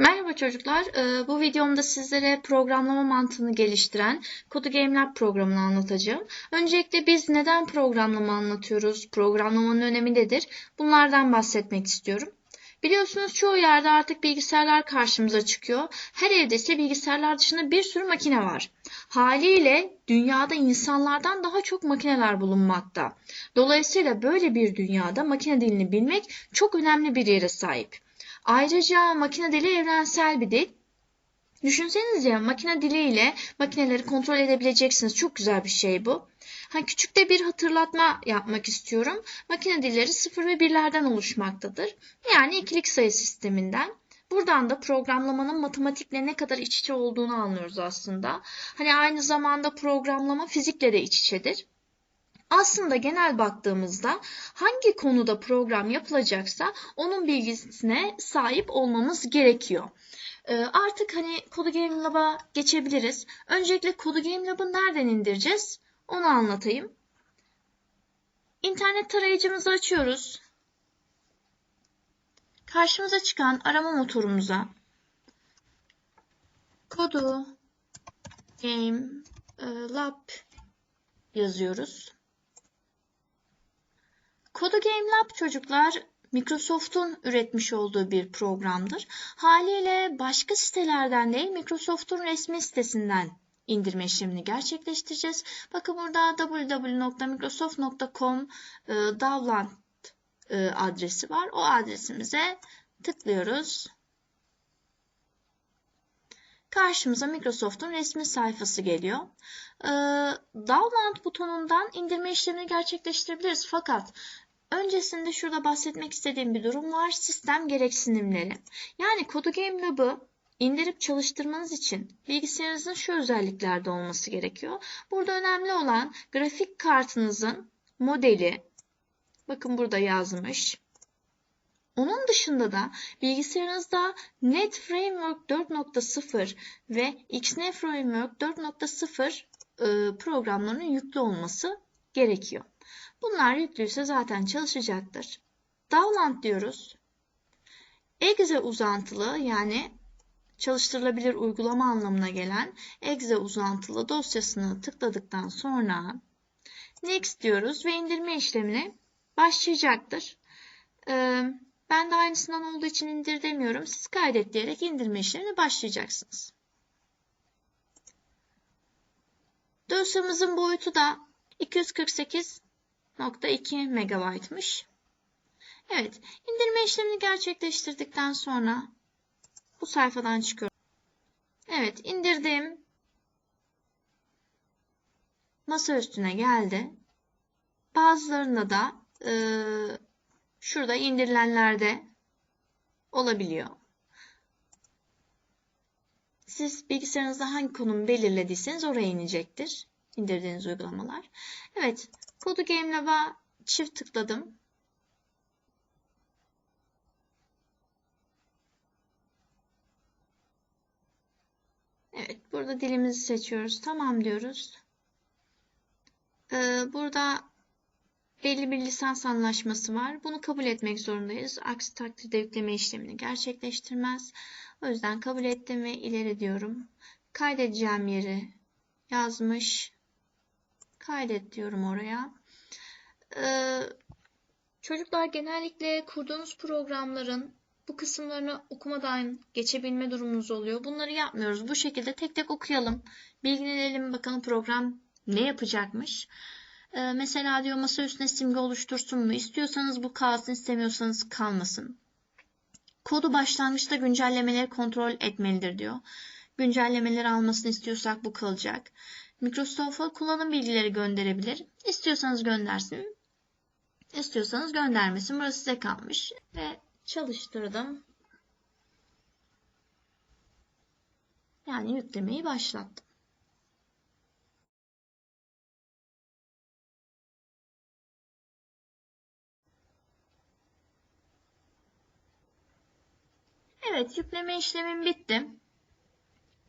Merhaba çocuklar. Ee, Bu videomda sizlere programlama mantığını geliştiren CodeGameLab programını anlatacağım. Öncelikle biz neden programlama anlatıyoruz? Programlamanın önemi nedir? Bunlardan bahsetmek istiyorum. Biliyorsunuz çoğu yerde artık bilgisayarlar karşımıza çıkıyor. Her evde ise bilgisayarlar dışında bir sürü makine var. Haliyle dünyada insanlardan daha çok makineler bulunmakta. Dolayısıyla böyle bir dünyada makine dilini bilmek çok önemli bir yere sahip. Ayrıca makine dili evrensel bir dil. Düşünsenize makine diliyle makineleri kontrol edebileceksiniz. Çok güzel bir şey bu. Ha, küçük de bir hatırlatma yapmak istiyorum. Makine dilleri sıfır ve birlerden oluşmaktadır. Yani ikilik sayı sisteminden. Buradan da programlamanın matematikle ne kadar iç içe olduğunu anlıyoruz aslında. Hani aynı zamanda programlama fizikle de iç içedir. Aslında genel baktığımızda hangi konuda program yapılacaksa onun bilgisine sahip olmamız gerekiyor. Ee, artık hani CodeGame Lab'a geçebiliriz. Öncelikle CodeGame Lab'ı nereden indireceğiz? Onu anlatayım. İnternet tarayıcımızı açıyoruz. Karşımıza çıkan arama motorumuza Kodu Game e, Lab yazıyoruz. CodeGameLab çocuklar Microsoft'un üretmiş olduğu bir programdır. Haliyle başka sitelerden değil Microsoft'un resmi sitesinden indirme işlemini gerçekleştireceğiz. Bakın burada www.microsoft.com e, download e, adresi var. O adresimize tıklıyoruz. Karşımıza Microsoft'un resmi sayfası geliyor. Ee, download butonundan indirme işlemini gerçekleştirebiliriz. Fakat öncesinde şurada bahsetmek istediğim bir durum var. Sistem gereksinimleri. Yani CodeGame Lab'ı indirip çalıştırmanız için bilgisayarınızın şu özelliklerde olması gerekiyor. Burada önemli olan grafik kartınızın modeli. Bakın burada yazmış. Onun dışında da bilgisayarınızda Net Framework 4.0 ve XNet Framework 4.0 e, programlarının yüklü olması gerekiyor. Bunlar yüklüyse zaten çalışacaktır. Download diyoruz. Exe uzantılı yani çalıştırılabilir uygulama anlamına gelen exe uzantılı dosyasını tıkladıktan sonra next diyoruz ve indirme işlemine başlayacaktır. Ee, ben de aynısından olduğu için indir demiyorum. Siz kaydet diyerek indirme işlemine başlayacaksınız. Dosyamızın boyutu da 248.2 MB'mış. Evet, indirme işlemini gerçekleştirdikten sonra bu sayfadan çıkıyorum. Evet, indirdim. Masa üstüne geldi. Bazılarında da e, şurada indirilenlerde olabiliyor. Siz bilgisayarınızda hangi konumu belirlediyseniz oraya inecektir. İndirdiğiniz uygulamalar. Evet, Kodu Game Lab'a çift tıkladım. Evet, burada dilimizi seçiyoruz. Tamam diyoruz. Ee, burada belli bir lisans anlaşması var. Bunu kabul etmek zorundayız. Aksi takdirde yükleme işlemini gerçekleştirmez. O yüzden kabul ettim ve ileri diyorum. Kaydedeceğim yeri yazmış. Kaydet diyorum oraya. Ee, çocuklar genellikle kurduğunuz programların bu kısımlarını okumadan geçebilme durumunuz oluyor. Bunları yapmıyoruz. Bu şekilde tek tek okuyalım. Bilgilenelim bakalım program ne yapacakmış. Ee, mesela diyor masa üstüne simge oluştursun mu? İstiyorsanız bu kalsın, istemiyorsanız kalmasın. Kodu başlangıçta güncellemeleri kontrol etmelidir diyor. Güncellemeleri almasını istiyorsak bu kalacak. Microsoft'a kullanım bilgileri gönderebilir. İstiyorsanız göndersin. İstiyorsanız göndermesin. Burası size kalmış. Ve çalıştırdım. Yani yüklemeyi başlattım. Evet, yükleme işlemim bitti.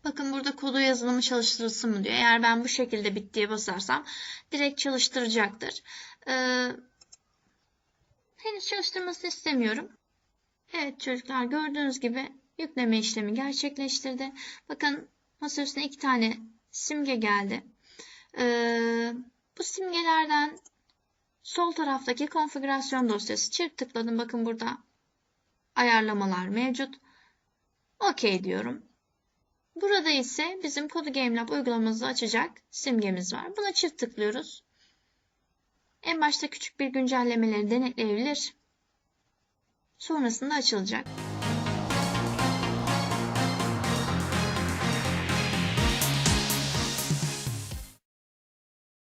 Bakın burada kodu yazılımı çalıştırılsın mı diyor. Eğer ben bu şekilde bittiye basarsam direkt çalıştıracaktır. Ee, henüz çalıştırmasını istemiyorum. Evet çocuklar gördüğünüz gibi yükleme işlemi gerçekleştirdi. Bakın masa üstüne iki tane simge geldi. Ee, bu simgelerden sol taraftaki konfigürasyon dosyası çift tıkladım. Bakın burada ayarlamalar mevcut. OK diyorum. Burada ise bizim Kodu GameLab uygulamamızı açacak simgemiz var. Buna çift tıklıyoruz. En başta küçük bir güncellemeleri denetleyebilir. Sonrasında açılacak.